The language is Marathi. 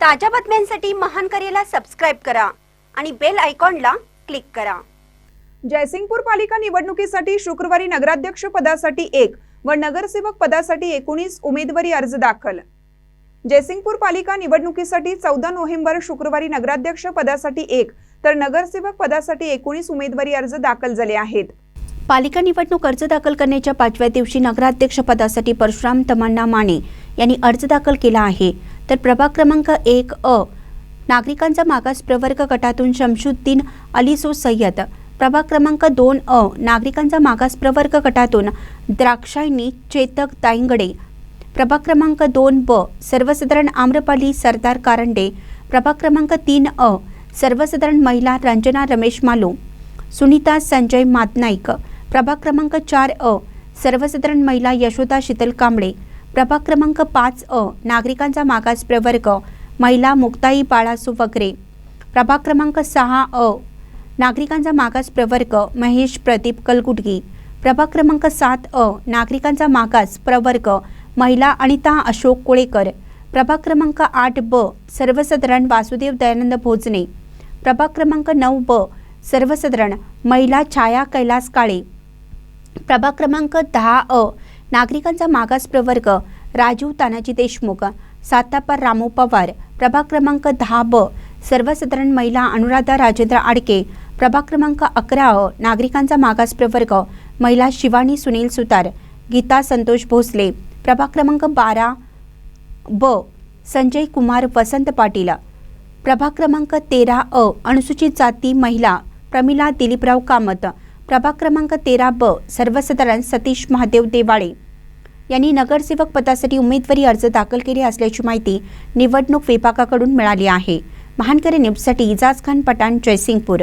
ताज्या बातम्यांसाठी महान करेला सबस्क्राईब करा आणि बेल आयकॉनला क्लिक करा. जयसिंगपूर पालिका निवडणुकीसाठी शुक्रवारी नगराध्यक्ष पदासाठी एक व नगरसेवक पदासाठी एकोणीस उमेदवारी अर्ज दाखल. जयसिंगपूर पालिका निवडणुकीसाठी चौदा नोव्हेंबर शुक्रवारी नगराध्यक्ष पदासाठी एक तर नगरसेवक पदासाठी एकोणीस उमेदवारी अर्ज दाखल झाले आहेत. पालिका निवडणूक अर्ज दाखल करण्याच्या पाचव्या दिवशी नगराध्यक्षपदासाठी परशुराम तमन्ना माने यांनी अर्ज दाखल केला आहे. तर प्रभाग क्रमांक एक अ नागरिकांचा मागास प्रवर्ग गटातून शमशुद्दीन अलीसो सय्यद. प्रभाग क्रमांक दोन अ नागरिकांचा मागास प्रवर्ग गटातून द्राक्षायणी चेतक ताईंगडे. प्रभाग क्रमांक दोन ब सर्वसाधारण आम्रपाली सरदार कारंडे. प्रभाग क्रमांक तीन अ सर्वसाधारण महिला रंजना रमेश मालू. सुनीता संजय मातनाईक. प्रभाग क्रमांक चार अ सर्वसाधारण महिला यशोदा शीतल कांबळे. प्रभाग क्रमांक पाच अ नागरिकांचा मागास प्रवर्ग महिला मुक्ताई बाळासू वगैरे. प्रभाग क्रमांक सहा अ नागरिकांचा मागास प्रवर्ग महेश प्रदीप कलगुटगी प्रभाग क्रमांक सात अ नागरिकांचा मागास प्रवर्ग महिला अनिता अशोक कोळेकर. प्रभाग क्रमांक आठ ब सर्वसाधारण वासुदेव दयानंद भोजने. प्रभाग क्रमांक नऊ ब सर्वसाधारण महिला छाया कैलास काळे. प्रभाग क्रमांक दहा अ नागरिकांचा मागास प्रवर्ग राजीव तानाजी देशमुख सातापर रामू पवार प्रभाग क्रमांक दहा ब सर्वसाधारण महिला अनुराधा राजेंद्र आडके प्रभाग क्रमांक अकरा अ नागरिकांचा मागास प्रवर्ग महिला शिवानी सुनील सुतार गीता संतोष भोसले प्रभाग क्रमांक बारा ब संजय कुमार वसंत पाटील. प्रभाग क्रमांक तेरा अ अनुसूचित जाती महिला प्रमिला दिलीपराव कामत प्रभाग क्रमांक तेरा ब सर्वसाधारण सतीश महादेव देवाळे. यांनी नगरसेवक पदासाठी उमेदवारी अर्ज दाखल केले असल्याची माहिती निवडणूक विभागाकडून मिळाली आहे. महानकरे न्यूजसाठी इजाज खान पठाण जयसिंगपूर.